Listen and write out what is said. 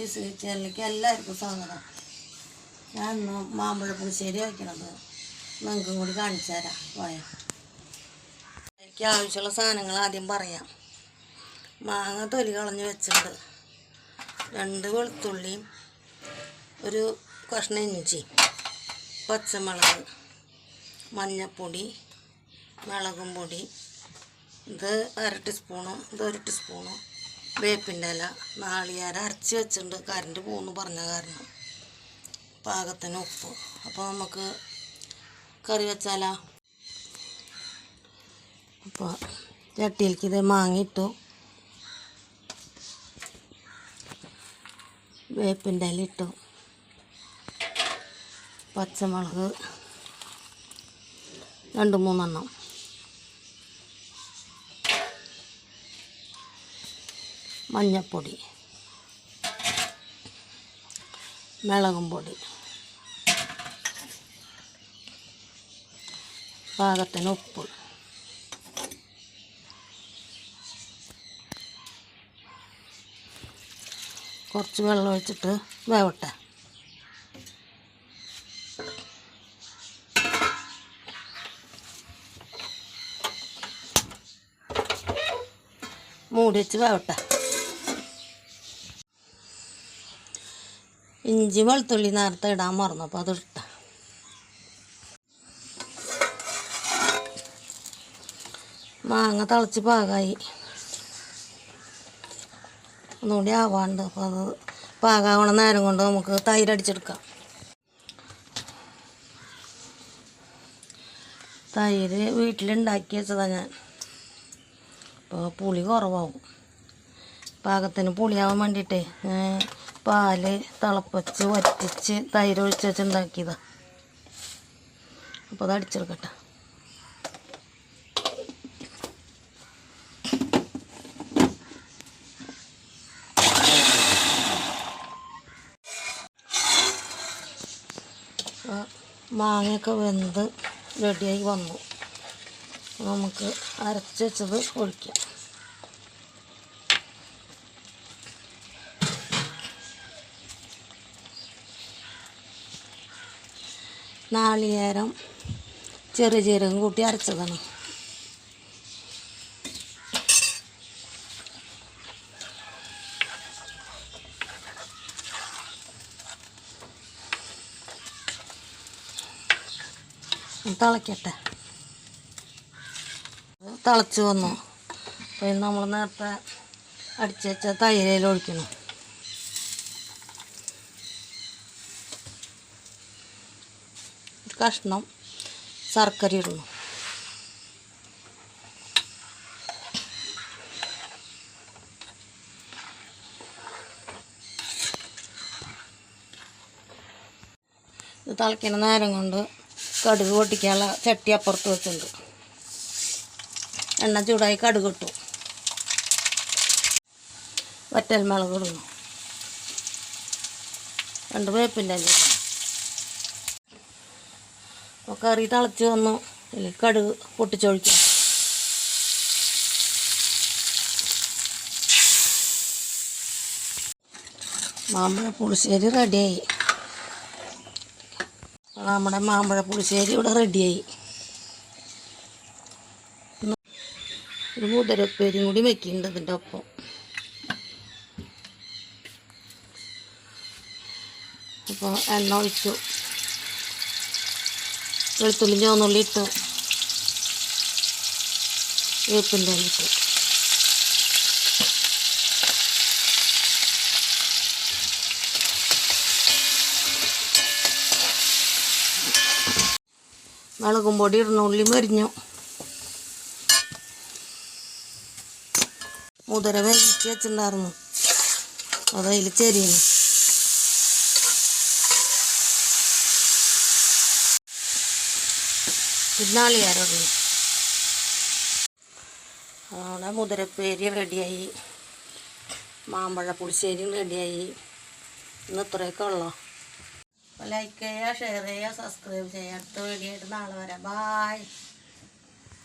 Is ചാനലിലേക്ക് എല്ലാവർക്കും സ്വാഗതം. ഞാൻ ഇന്ന് മാമ്പഴ പുളിശ്ശേരി വയ്ക്കണത്. നിങ്ങൾക്ക് കൂടി കാണിച്ചു തരാം. പോയ? എനിക്ക് ആവശ്യമുള്ള സാധനങ്ങൾ ആദ്യം പറയാം. മാങ്ങ തൊലി കളഞ്ഞ് വെച്ചിട്ടുണ്ട്. രണ്ട് വെളുത്തുള്ളിയും ഒരു കഷ്ണം ഇഞ്ചി പച്ചമുളക് മഞ്ഞൾപ്പൊടി മുളകും പൊടി ഇത് അര ടീസ്പൂണും ഇത് ഒരു ടീസ്പൂണും വേപ്പിന്റെ ഇല നാളികേരം അരച്ച് വെച്ചിട്ടുണ്ട്. കറണ്ട് പോകുന്നു പറഞ്ഞ കാരണം. പാകത്തിന് ഉപ്പ്. അപ്പോൾ നമുക്ക് കറി വെച്ചാല. അപ്പോൾ ചട്ടിയിലേക്ക് ഇത് മാങ്ങിയിട്ടു വേപ്പിന്റെ ഇല ഇട്ടു. പച്ചമുളക് രണ്ട് മൂന്നെണ്ണം. മഞ്ഞപ്പൊടി മുളകും പൊടി പാകത്തിന് ഉപ്പ് കുറച്ച് വെള്ളം ഒഴിച്ചിട്ട് വേവട്ടെ. മൂടി വെച്ച് വേവട്ടെ. ഇഞ്ചി വെളുത്തുള്ളി നേരത്തെ ഇടാൻ മറന്നു അപ്പോൾ അതിട്ട മാങ്ങ തിളച്ച് പാകമായി ഒന്നുകൂടി ആവാണ്ട് അപ്പോൾ അത് പാകാവണ നേരം കൊണ്ട് നമുക്ക് തൈരടിച്ചെടുക്കാം തൈര് വീട്ടിലുണ്ടാക്കി വെച്ചതാണ് ഞാൻ. അപ്പോൾ പുളി കുറവാകും പാകത്തിന് പുളിയാവാൻ വേണ്ടിയിട്ടേ പാൽ തിളപ്പിച്ച് വറ്റിച്ച് തൈര് ഒഴിച്ച് വെച്ച് ഉണ്ടാക്കിയതാ അപ്പോൾ അത് അടിച്ചെടുക്കട്ടെ മാങ്ങയൊക്കെ വെന്ത് റെഡിയായി വന്നു. നമുക്ക് അരച്ച് വെച്ചത് ഒഴിക്കാം. നാളികേരം ചെറിയ ജീരകം കൂട്ടി അരച്ചതാണ്. തിളക്കട്ടെ. തിളച്ച് വന്നു. പിന്നെ നമ്മൾ നേരത്തെ അടിച്ച് വെച്ച തൈരയിൽ ഒഴിക്കണം. കഷ്ണം ശർക്കര ഇടണം. ഇത് തിളയ്ക്കുന്ന നേരം കൊണ്ട് കടുക് പൊട്ടിക്കാനുള്ള ചട്ടി അപ്പുറത്ത് വെച്ചിട്ടുണ്ട്. എണ്ണ ചൂടായി കടുക് ഇട്ടു. വറ്റൽ മുളക് ഇടുന്നു രണ്ട് വേപ്പിന്റെ ഇടണം. അപ്പോൾ കറി തിളച്ച് വന്നു. കടുക് പൊട്ടിച്ചൊഴിക്കും മാമ്പഴ പുളിശ്ശേരി റെഡിയായി. നമ്മുടെ മാമ്പഴ പുളിശ്ശേരി ഇവിടെ റെഡിയായി. ഒരു മുതിരപ്പേരും കൂടി വെക്കുന്നുണ്ട് ഇതിന്റെ ഒപ്പം. അപ്പോൾ എണ്ണ ഒഴിച്ചു. വെളുത്തുള്ളി ചുവന്നുള്ളി ഇട്ടു വേപ്പിന്റെ ഇട്ടു. മുളകും പൊടി ഇടുന്ന ഉള്ളി മരിഞ്ഞു. മുതിര വേവിച്ച് വെച്ചിട്ടുണ്ടായിരുന്നു. അതതിൽ ചെരിയുന്നു പിന്നാളിയാരോട് അവിടെ മുതിരപ്പേരി റെഡിയായി. മാമ്പഴ പുളിശ്ശേരി റെഡിയായി. ഇന്ന് ഇത്രയൊക്കെ ഉള്ളോ? ലൈക്ക് ചെയ്യുക ഷെയർ ചെയ്യുക സബ്സ്ക്രൈബ് ചെയ്യുക. അടുത്ത വീഡിയോ ആയിട്ട് നാളെ വരാം. ബായ്